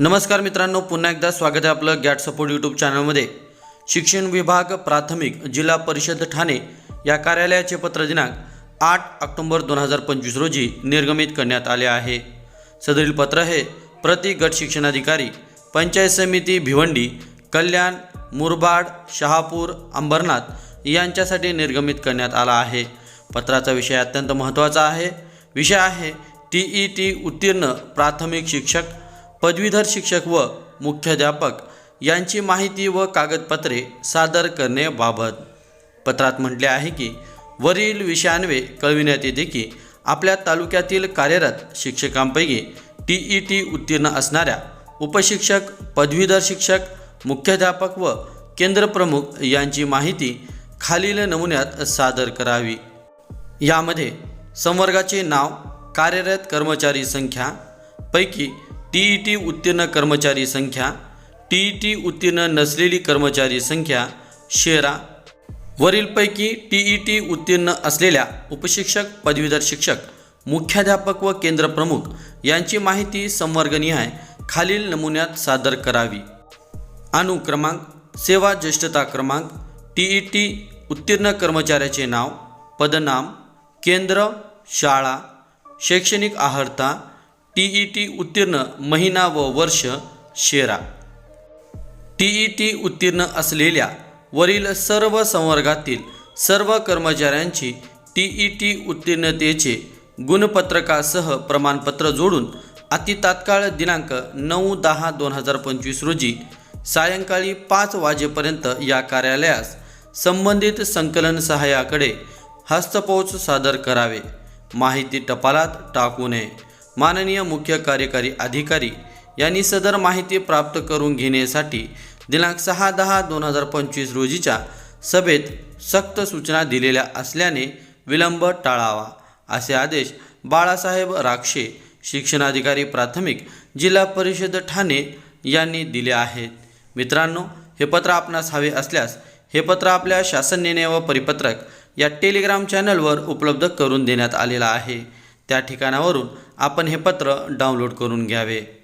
नमस्कार मित्रांनो पुन्हा एकदा स्वागत आहे आपलं गॅट सपोर्ट यूट्यूब चॅनलमध्ये शिक्षण विभाग प्राथमिक जिल्हा परिषद ठाणे या कार्यालयाचे पत्र दिनांक आठ ऑक्टोबर दोन हजार पंचवीस रोजी निर्गमित करण्यात आले आहे. सदरील पत्र हे प्रति गट शिक्षणाधिकारी पंचायत समिती भिवंडी कल्याण मुरबाड शहापूर अंबरनाथ यांच्यासाठी निर्गमित करण्यात आला आहे. पत्राचा विषय अत्यंत महत्त्वाचा आहे. विषय आहे टी ई टी उत्तीर्ण प्राथमिक शिक्षक पदवीधर शिक्षक व मुख्याध्यापक यांची माहिती व कागदपत्रे सादर करण्याबाबत पत्रात म्हटले आहे की वरील विषयान्वे कळविण्यात येते की आपल्या तालुक्यातील कार्यरत शिक्षकांपैकी टी ई टी उत्तीर्ण असणाऱ्या उपशिक्षक पदवीधर शिक्षक मुख्याध्यापक व केंद्रप्रमुख यांची माहिती खालील नमुन्यात सादर करावी. यामध्ये संवर्गाचे नाव कार्यरत कर्मचारी संख्या पैकी टी ई टी उत्तीर्ण कर्मचारी संख्या टी ई टी उत्तीर्ण नसलेली कर्मचारी संख्या शेरा. वरीलपैकी टी ई टी उत्तीर्ण असलेल्या उपशिक्षक पदवीधर शिक्षक मुख्याध्यापक व केंद्रप्रमुख यांची माहिती संवर्गनिहाय खालील नमुन्यात सादर करावी. अनुक्रमांक सेवा ज्येष्ठता क्रमांक टी ई टी उत्तीर्ण कर्मचाऱ्याचे नाव पदनाम केंद्र शाळा शैक्षणिक आहारता टी ई टी उत्तीर्ण महिना व वर्ष शेरा. टी ई टी उत्तीर्ण असलेल्या वरील सर्व संवर्गातील सर्व कर्मचाऱ्यांची टी ई टी उत्तीर्णतेचे गुणपत्रकासह प्रमाणपत्र जोडून अति तात्काळ दिनांक नऊ दहा दोन हजार पंचवीस रोजी सायंकाळी पाच वाजेपर्यंत या कार्यालयास संबंधित संकलन सहाय्याकडे हस्तपोच सादर करावे. माहिती टपालात टाकू नये. माननीय मुख्य कार्यकारी अधिकारी यांनी सदर माहिती प्राप्त करून घेण्यासाठी दिनांक सहा दहा दोन हजार पंचवीस रोजीच्या सभेत सक्त सूचना दिलेल्या असल्याने विलंब टाळावा असे आदेश बाळासाहेब राक्षे शिक्षणाधिकारी प्राथमिक जिल्हा परिषद ठाणे यांनी दिले आहेत. मित्रांनो हे पत्र आपणास हवे असल्यास हे पत्र आपल्या शासन निर्णय व परिपत्रक या टेलिग्राम चॅनलवर उपलब्ध करून देण्यात आलेलं आहे. त्या ठिकाणावरून आपण हे पत्र डाउनलोड करून घ्यावे.